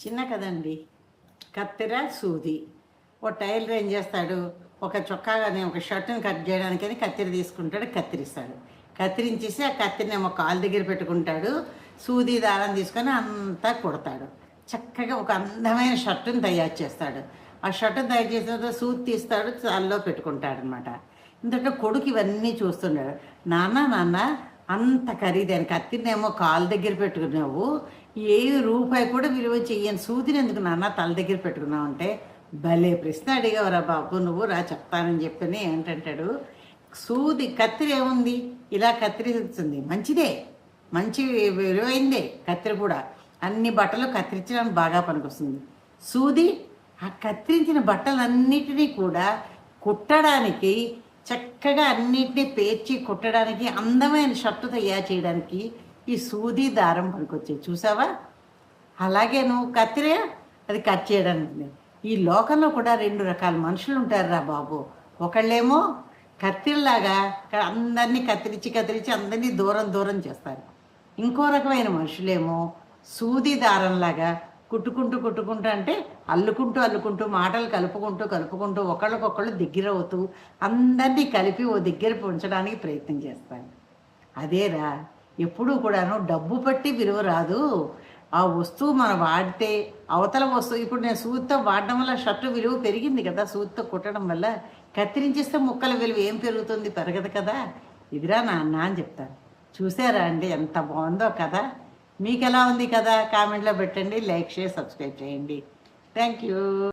చిన్న కదండి. కత్తెర సూది. ఓ టైలర్ ఏం చేస్తాడు? ఒక చొక్కాగానే ఒక షర్ట్ని కట్ చేయడానికని కత్తిరి తీసుకుంటాడు కత్తిరిస్తాడు. కత్తిరించేసి ఆ కత్తిరిని ఏమో కాలు దగ్గర పెట్టుకుంటాడు సూది దారం తీసుకొని అంతా కుడతాడు. చక్కగా ఒక అందమైన షర్టుని తయారు చేస్తాడు. ఆ షర్టుని తయారు చేసిన తర్వాత సూది తీస్తాడు చాల్లో పెట్టుకుంటాడు అనమాట ఎందుకంటే కొడుకు ఇవన్నీ చూస్తున్నాడు. నాన్న నాన్న అంత ఖరీదైన కత్తినేమో కాలు దగ్గర పెట్టుకున్నావు. ఏ రూపాయి కూడా విలువ చెయ్యని సూదిని ఎందుకు నాన్న తల దగ్గర పెట్టుకున్నావు అంటే భలే ప్రశ్న అడిగావురా బాబు నువ్వు రా చెప్తానని చెప్పని ఏంటంటాడు. సూది కత్తిరి ఏముంది? ఇలా కత్తిరిస్తుంది మంచిదే. మంచి విలువైందే కత్తిరి కూడా. అన్ని బట్టలు కత్తిరించడానికి బాగా పనికొస్తుంది. సూది ఆ కత్తిరించిన బట్టలన్నిటినీ కూడా కుట్టడానికి చక్కగా అన్నిటినీ పేర్చి కుట్టడానికి అందమైన షర్టు తయారు చేయడానికి ఈ సూది దారం పనికొచ్చాయి చూసావా? అలాగే నువ్వు కత్తిరే అది కట్ చేయడానికి ఈ లోకంలో కూడా రెండు రకాల మనుషులు ఉంటారు రా బాబు. ఒకళ్ళేమో కత్తిరిలాగా అందరినీ కత్తిరించి కత్తిరించి అందరినీ దూరం దూరం చేస్తారు. ఇంకో రకమైన మనుషులేమో సూది దారంలాగా కుట్టుకుంటూ కుట్టుకుంటూ అంటే అల్లుకుంటూ అల్లుకుంటూ మాటలు కలుపుకుంటూ కలుపుకుంటూ ఒకళ్ళకొకళ్ళు దగ్గర అవుతూ అందరినీ కలిపి ఓ దగ్గర ఉంచడానికి ప్రయత్నం చేస్తాను. అదేరా ఎప్పుడూ కూడాను డబ్బు పట్టి విలువ రాదు. ఆ వస్తువు మనం వాడితే అవతల వస్తువు ఇప్పుడు నేను సూత్తో వాడడం వల్ల షర్టు విలువ పెరిగింది కదా సూత్తో కుట్టడం వల్ల. కత్తిరించేస్తే ముక్కల విలువ ఏం పెరుగుతుంది? పెరగదు కదా. ఇదిరా నాన్న అని చెప్తాను. చూసారా అండి ఎంత బాగుందో కదా మీకు ఎలా ఉంది కదా? కామెంట్లో పెట్టండి లైక్ షేర్ సబ్స్క్రైబ్ చేయండి. Thank you.